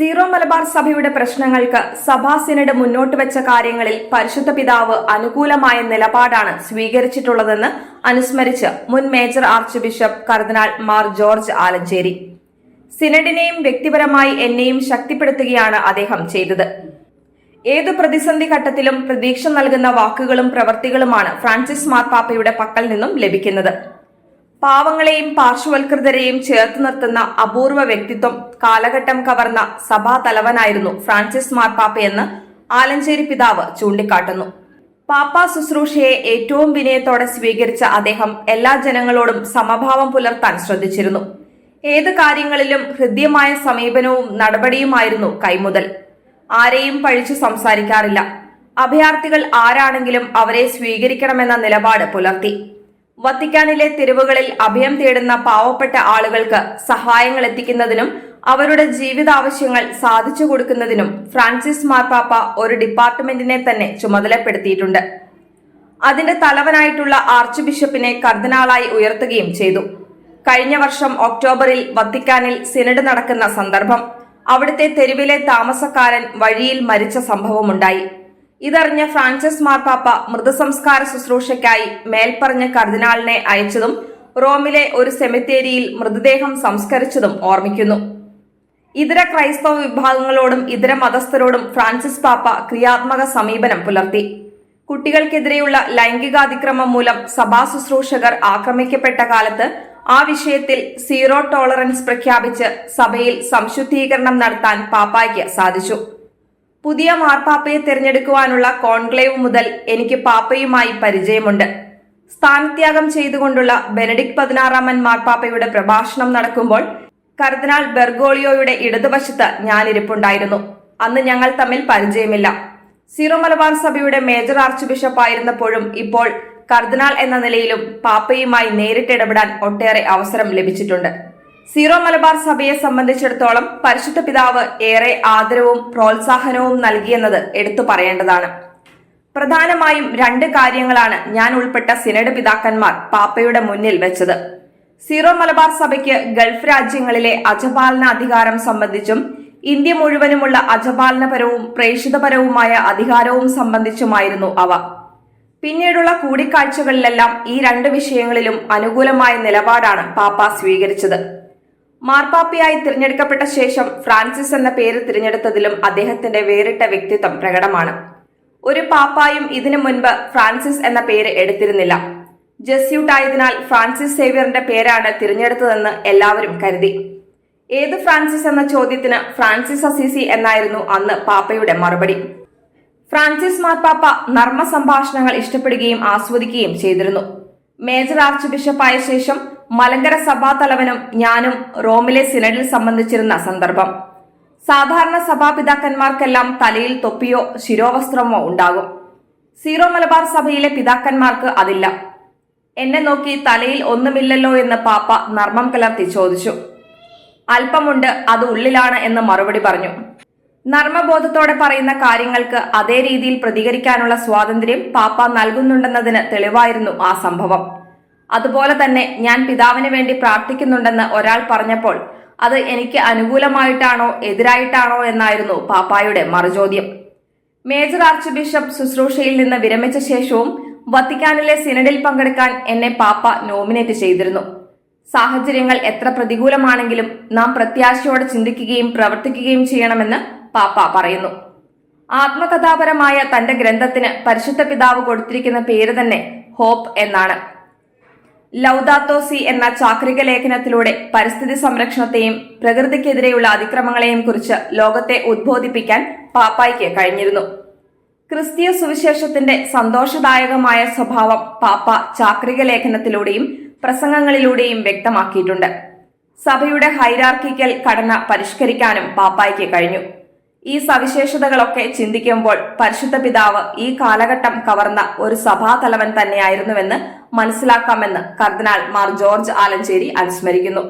Zero Malabar സഭയുടെ പ്രശ്നങ്ങൾക്ക് സഭാ സിനഡ് മുന്നോട്ട് വെച്ച കാര്യങ്ങളിൽ പരിശുദ്ധ പിതാവ് അനുകൂലമായ നിലപാടാണ് സ്വീകരിച്ചിട്ടുള്ളതെന്ന് അനുസ്മരിച്ച് മുൻ മേജർ ആർച്ച് ബിഷപ്പ് കർദിനാൾ മാർ ജോർജ് ആലഞ്ചേരി. സിനഡിനെയും വ്യക്തിപരമായി എന്നെയും ശക്തിപ്പെടുത്തുകയാണ് അദ്ദേഹം ചെയ്തത്. ഏതു പ്രതിസന്ധി ഘട്ടത്തിലും പ്രതീക്ഷ നൽകുന്ന വാക്കുകളും പ്രവൃത്തികളുമാണ് ഫ്രാൻസിസ് മാർപ്പാപ്പയുടെ പക്കൽ നിന്നും ലഭിക്കുന്നത്. പാവങ്ങളെയും പാർശ്വവൽകൃതരെയും ചേർത്ത് നിർത്തുന്ന അപൂർവ വ്യക്തിത്വം കാലഘട്ടം കവർന്ന സഭാ തലവനായിരുന്നു ഫ്രാൻസിസ് മാർപ്പാപ്പയെന്ന് ആലഞ്ചേരി പിതാവ് ചൂണ്ടിക്കാട്ടുന്നു. പാപ്പ ശുശ്രൂഷയെ ഏറ്റവും വിനയത്തോടെ സ്വീകരിച്ച അദ്ദേഹം എല്ലാ ജനങ്ങളോടും സമഭാവം പുലർത്താൻ ശ്രദ്ധിച്ചിരുന്നു. ഏത് കാര്യങ്ങളിലും ഹൃദ്യമായ സമീപനവും നടപടിയുമായിരുന്നു കൈമുതൽ. ആരെയും പഴിച്ചു സംസാരിക്കാറില്ല. അഭയാർത്ഥികൾ ആരാണെങ്കിലും അവരെ സ്വീകരിക്കണമെന്ന നിലപാട് പുലർത്തി. വത്തിക്കാനിലെ തെരുവുകളിൽ അഭയം തേടുന്ന പാവപ്പെട്ട ആളുകൾക്ക് സഹായങ്ങൾ എത്തിക്കുന്നതിനും അവരുടെ ജീവിതാവശ്യങ്ങൾ സാധിച്ചു കൊടുക്കുന്നതിനും ഫ്രാൻസിസ് മാർപ്പാപ്പ ഒരു ഡിപ്പാർട്ട്മെന്റിനെ തന്നെ ചുമതലപ്പെടുത്തിയിട്ടുണ്ട്. അതിന്റെ തലവനായിട്ടുള്ള ആർച്ച് ബിഷപ്പിനെ കർദിനാളായി ഉയർത്തുകയും ചെയ്തു. കഴിഞ്ഞ വർഷം ഒക്ടോബറിൽ വത്തിക്കാനിൽ സിനഡ് നടക്കുന്ന സന്ദർഭം അവിടുത്തെ തെരുവിലെ താമസക്കാരൻ വഴിയിൽ മരിച്ച സംഭവമുണ്ടായി. ഇതറിഞ്ഞ ഫ്രാൻസിസ് മാർപ്പാപ്പ മൃതസംസ്കാര ശുശ്രൂഷയ്ക്കായി മേൽപ്പറഞ്ഞ കർദിനാളിനെ അയച്ചതും റോമിലെ ഒരു സെമിത്തേരിയിൽ മൃതദേഹം സംസ്കരിച്ചതും ഓർമ്മിക്കുന്നു. ഇതര ക്രൈസ്തവ വിഭാഗങ്ങളോടും ഇതര മതസ്ഥരോടും ഫ്രാൻസിസ് പാപ്പ ക്രിയാത്മക സമീപനം പുലർത്തി. കുട്ടികൾക്കെതിരെയുള്ള ലൈംഗികാതിക്രമം മൂലം സഭാ ശുശ്രൂഷകർ ആക്രമിക്കപ്പെട്ട കാലത്ത് ആ വിഷയത്തിൽ സീറോ ടോളറൻസ് പ്രഖ്യാപിച്ച് സഭയിൽ സംശുദ്ധീകരണം നടത്താൻ പാപ്പായ്ക്ക് സാധിച്ചു. പുതിയ മാർപ്പാപ്പയെ തിരഞ്ഞെടുക്കുവാനുള്ള കോൺക്ലേവ് മുതൽ എനിക്ക് പാപ്പയുമായി പരിചയമുണ്ട്. സ്ഥാനത്യാഗം ചെയ്തുകൊണ്ടുള്ള ബെനഡിക് പതിനാറാമൻ മാർപ്പാപ്പയുടെ പ്രഭാഷണം നടക്കുമ്പോൾ കർദിനാൾ ബെർഗോളിയോയുടെ ഇടതുവശത്ത് ഞാനിരിപ്പുണ്ടായിരുന്നു. അന്ന് ഞങ്ങൾ തമ്മിൽ പരിചയമില്ല. സീറോ മലബാർ സഭയുടെ മേജർ ആർച്ച് ബിഷപ്പ് ആയിരുന്നപ്പോഴും ഇപ്പോൾ കർദിനാൾ എന്ന നിലയിലും പാപ്പയുമായി നേരിട്ടിടപെടാൻ ഒട്ടേറെ അവസരം ലഭിച്ചിട്ടുണ്ട്. സീറോ മലബാർ സഭയെ സംബന്ധിച്ചിടത്തോളം പരിശുദ്ധ പിതാവ് ഏറെ ആദരവും പ്രോത്സാഹനവും നൽകിയെന്നത് എടുത്തു പറയേണ്ടതാണ്. പ്രധാനമായും രണ്ട് കാര്യങ്ങളാണ് ഞാൻ ഉൾപ്പെട്ട സിനഡ് പിതാക്കന്മാർ പാപ്പയുടെ മുന്നിൽ വെച്ചത്. സീറോ മലബാർ സഭയ്ക്ക് ഗൾഫ് രാജ്യങ്ങളിലെ അജപാലന അധികാരം സംബന്ധിച്ചും ഇന്ത്യ മുഴുവനുമുള്ള അജപാലനപരവും പ്രേക്ഷിതപരവുമായ അധികാരവും സംബന്ധിച്ചുമായിരുന്നു അവ. പിന്നീടുള്ള കൂടിക്കാഴ്ചകളിലെല്ലാം ഈ രണ്ട് വിഷയങ്ങളിലും അനുകൂലമായ നിലപാടാണ് പാപ്പ സ്വീകരിച്ചത്. മാർപ്പാപ്പയായി തിരഞ്ഞെടുക്കപ്പെട്ട ശേഷം ഫ്രാൻസിസ് എന്ന പേര് തിരഞ്ഞെടുത്തതിലും അദ്ദേഹത്തിന്റെ വേറിട്ട വ്യക്തിത്വം പ്രകടമാണ്. ഒരു പാപ്പായും ഇതിനു മുൻപ് ഫ്രാൻസിസ് എന്ന പേര് എടുത്തിരുന്നില്ല. ജസ്യൂട്ട് ആയതിനാൽ ഫ്രാൻസിസ് സേവ്യറിന്റെ പേരാണ് തിരഞ്ഞെടുത്തതെന്ന് എല്ലാവരും കരുതി. ഏത് ഫ്രാൻസിസ് എന്ന ചോദ്യത്തിന് ഫ്രാൻസിസ് അസീസി എന്നായിരുന്നു അന്ന് പാപ്പയുടെ മറുപടി. ഫ്രാൻസിസ് മാർപ്പാപ്പ നർമ്മ സംഭാഷണങ്ങൾ ഇഷ്ടപ്പെടുകയും ആസ്വദിക്കുകയും ചെയ്തിരുന്നു. മേജർ ആർച്ച് ബിഷപ്പായ ശേഷം മലങ്കര സഭാ തലവനും ഞാനും റോമിലെ സിനഡിൽ സംബന്ധിച്ചിരുന്ന സന്ദർഭം. സാധാരണ സഭാപിതാക്കന്മാർക്കെല്ലാം തലയിൽ തൊപ്പിയോ ശിരോവസ്ത്രമോ ഉണ്ടാകും. സീറോ മലബാർ സഭയിലെ പിതാക്കന്മാർക്ക് അതില്ല. എന്നെ നോക്കി തലയിൽ ഒന്നുമില്ലല്ലോ എന്ന് പാപ്പ നർമ്മം കലർത്തി ചോദിച്ചു. അല്പമുണ്ട് അത് ഉള്ളിലാണ് എന്ന് മറുപടി പറഞ്ഞു. നർമ്മബോധത്തോടെ പറയുന്ന കാര്യങ്ങൾക്ക് അതേ രീതിയിൽ പ്രതികരിക്കാനുള്ള സ്വാതന്ത്ര്യം പാപ്പ നൽകുന്നുണ്ടെന്നതിന് തെളിവായിരുന്നു ആ സംഭവം. അതുപോലെ തന്നെ ഞാൻ പിതാവിന് വേണ്ടി പ്രാർത്ഥിക്കുന്നുണ്ടെന്ന് ഒരാൾ പറഞ്ഞപ്പോൾ അത് എനിക്ക് അനുകൂലമായിട്ടാണോ എതിരായിട്ടാണോ എന്നായിരുന്നു പാപ്പായുടെ മറുചോദ്യം. മേജർ ആർച്ച് ബിഷപ്പ് ശുശ്രൂഷയിൽ നിന്ന് വിരമിച്ച ശേഷവും വത്തിക്കാനിലെ സിനഡിൽ പങ്കെടുക്കാൻ എന്നെ പാപ്പ നോമിനേറ്റ് ചെയ്തിരുന്നു. സാഹചര്യങ്ങൾ എത്ര പ്രതികൂലമാണെങ്കിലും നാം പ്രത്യാശയോടെ ചിന്തിക്കുകയും പ്രവർത്തിക്കുകയും ചെയ്യണമെന്ന് പാപ്പ പറയുന്നു. ആത്മകഥാപരമായ തന്റെ ഗ്രന്ഥത്തിന് പരിശുദ്ധ പിതാവ് കൊടുത്തിരിക്കുന്ന പേര് തന്നെ ഹോപ്പ് എന്നാണ്. ലൗദാത്തോസി എന്ന ചാക്രിക ലേഖനത്തിലൂടെ പരിസ്ഥിതി സംരക്ഷണത്തെയും പ്രകൃതിക്കെതിരെയുള്ള അതിക്രമങ്ങളെയും കുറിച്ച് ലോകത്തെ ഉദ്ബോധിപ്പിക്കാൻ പാപ്പായ്ക്ക് കഴിഞ്ഞിരുന്നു. ക്രിസ്തീയ സുവിശേഷത്തിന്റെ സന്തോഷദായകമായ സ്വഭാവം പാപ്പ ചാക്രിക ലേഖനത്തിലൂടെയും പ്രസംഗങ്ങളിലൂടെയും വ്യക്തമാക്കിയിട്ടുണ്ട്. സഭയുടെ ഹൈരാർക്കിക്കൽ ഘടന പരിഷ്കരിക്കാനും പാപ്പായ്ക്ക് കഴിഞ്ഞു. ഈ സവിശേഷതകളൊക്കെ ചിന്തിക്കുമ്പോൾ പരിശുദ്ധ പിതാവ് ഈ കാലഘട്ടം കവർന്ന ഒരു സഭാതലവൻ തന്നെയായിരുന്നുവെന്ന് മനസ്സിലാക്കാമെന്ന് കർദിനാൾ മാർ ജോർജ് ആലഞ്ചേരി അനുസ്മരിക്കുന്നു.